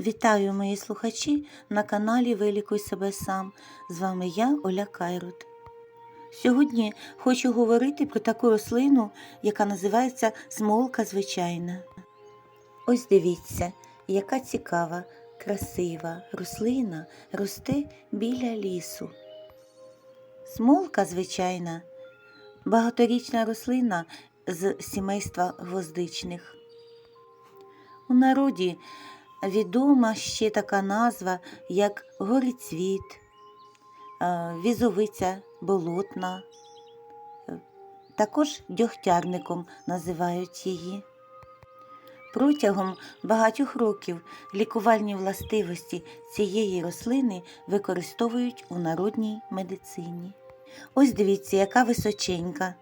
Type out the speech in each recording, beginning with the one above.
Вітаю мої слухачі на каналі Вилікуй себе сам. З вами я, Оля Кайрут. Сьогодні хочу говорити про таку рослину, яка називається смолка звичайна. Ось дивіться, яка цікава, красива рослина росте біля лісу. Смолка звичайна, багаторічна рослина з сімейства гвоздичних. У народі відома ще така назва, як горицвіт, е, візовиця болотна, е, також дьогтярником називають її. Протягом багатьох років лікувальні властивості цієї рослини використовують у народній медицині. Ось дивіться, яка височенька.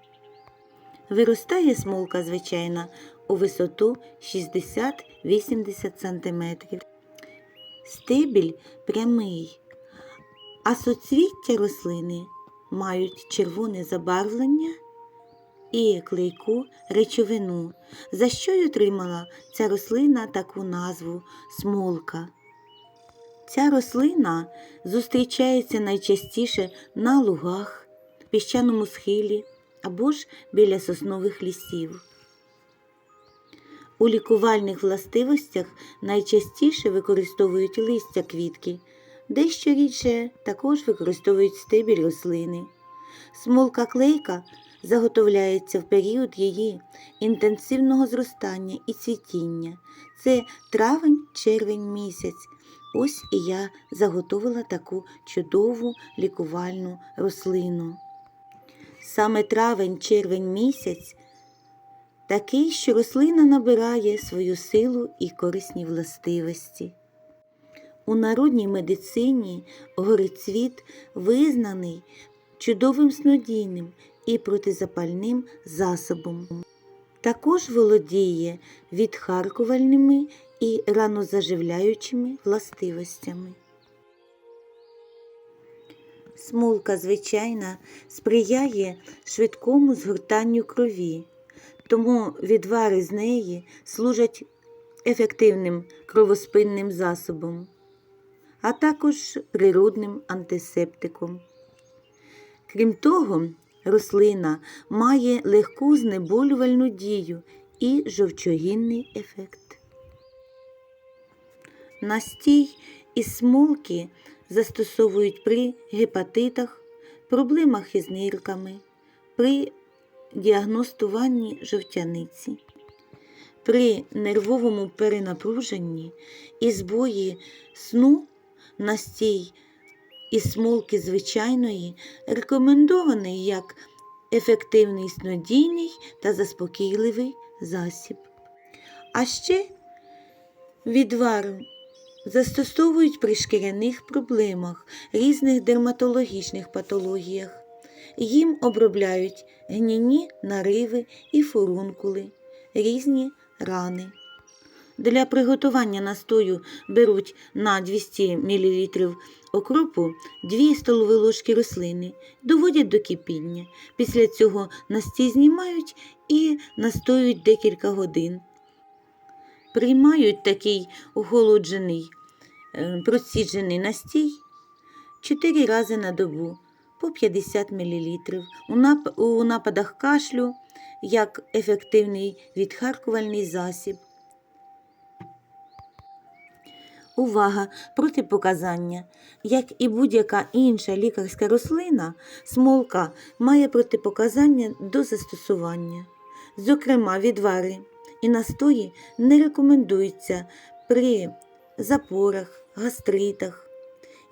Виростає смолка, звичайно, у висоту 60-80 см. Стебіль прямий, а соцвіття рослини мають червоне забарвлення і клейку речовину, за що й отримала ця рослина таку назву смолка. Ця рослина зустрічається найчастіше на лугах, піщаному схилі або ж біля соснових лісів. У лікувальних властивостях найчастіше використовують листя квітки, дещо рідше також використовують стебіль рослини. Смолка клейка заготовляється в період її інтенсивного зростання і цвітіння. Це травень-червень місяць. Ось і я заготовила таку чудову лікувальну рослину. Саме травень-червень місяць такий, що рослина набирає свою силу і корисні властивості. У народній медицині горицвіт визнаний чудовим снодійним і протизапальним засобом. Також володіє відхаркувальними і ранозаживляючими властивостями. Смолка звичайна сприяє швидкому згортанню крові, тому відвари з неї служать ефективним кровоспинним засобом, а також природним антисептиком. Крім того, рослина має легку знеболювальну дію і жовчогінний ефект. Настій із смолки застосовують при гепатитах, проблемах із нирками, при діагностуванні жовтяниці, при нервовому перенапруженні і збої сну настій із смолки звичайної рекомендований як ефективний снодійний та заспокійливий засіб. А ще відвар застосовують при шкіряних проблемах, різних дерматологічних патологіях. Їм обробляють гніні нариви і фурункули, різні рани. Для приготування настою беруть на 200 мл окропу 2 столові ложки рослини, доводять до кипіння. Після цього настій знімають і настоюють декілька годин. Приймають такий охолоджений, е, проціджений настій 4 рази на добу по 50 мл. У, нападах кашлю як ефективний відхаркувальний засіб. Увага! Протипоказання. Як і будь-яка інша лікарська рослина, смолка має протипоказання до застосування. Зокрема, відвари і настої не рекомендуються при запорах, гастритах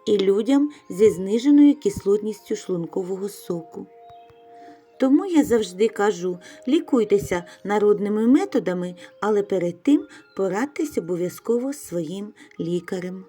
і людям зі зниженою кислотністю шлункового соку. Тому я завжди кажу, лікуйтеся народними методами, але перед тим порадьтесь обов'язково своїм лікарем.